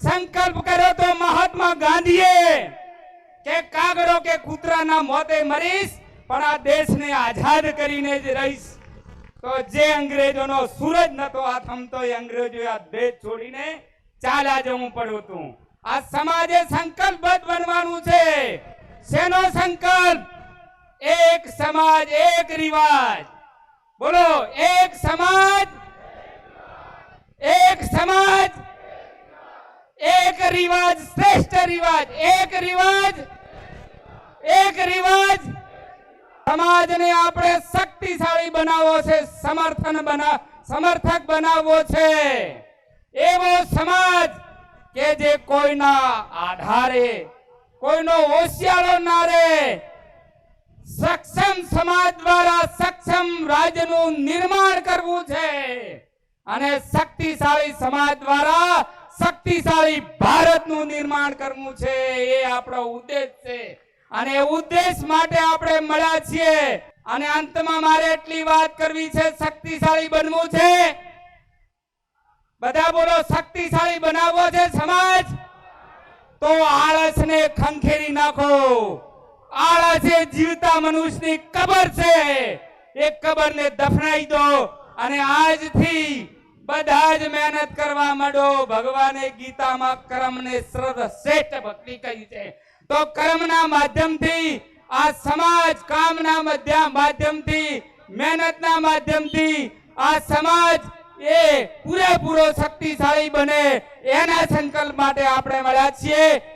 સંકલ્પ કર્યો તો મહાત્મા ગાંધીએ કે કાગડો કે કૂતરાના મોતે મરીશ, પણ આ દેશને આઝાદ કરીને જ રહીશ. તો જે અંગ્રેજોનો સૂરજ નતો આથમતો એ અંગ્રેજોએ આ દેશ છોડીને ચાલ્યા જવું પડ્યું હતું. આ સમાજે સંકલ્પબદ્ધ બનવાનું છે. શેનો સંકલ્પ? એક સમાજ, એક રિવાજ. બોલો, એક સમાજ એક સમાજ એક રિવાજ શ્રેષ્ઠ રિવાજ એક રિવાજ એક રિવાજ સમાજને આપણે શક્તિશાળી બનાવવો છે સમર્થન બના સમર્થક બનાવવો છે એવો સમાજ કે જે કોઈના આધારે કોઈનો હોશિયારો ના રે સક્ષમ સમાજ દ્વારા સક્ષમ રાજ્યનું નિર્માણ કરવું છે. અને શક્તિશાળી સમાજ દ્વારા શક્તિશાળી ભારતનું નિર્માણ કરવું છે, એ આપણો ઉદ્દેશ છે. અને ઉદ્દેશ માટે આપણે મળ્યા છીએ. અને અંતમાં મારે એટલી વાત કરવી છે, શક્તિશાળી બનવું છે. બધા બોલો, શક્તિશાળી બનાવવો છે સમાજ? તો આળસને ખંખેરી નાખો. આળસ એ જીવતા મનુષ્યની કબર છે. એ કબરને દફનાઈ દો. અને આજથી બધા જ મહેનત કરવા માંડો. ભગવાને ગીતામાં કર્મને શ્રેષ્ઠ ભક્તિ કહી છે. તો કર્મના માધ્યમથી, આ સમાજ કામના મધ્ય- માધ્યમથી, મહેનતના માધ્યમથી, આ સમાજ એ પૂરેપૂરો શક્તિશાળી બને એના સંકલ્પ માટે આપણે મળ્યા છીએ.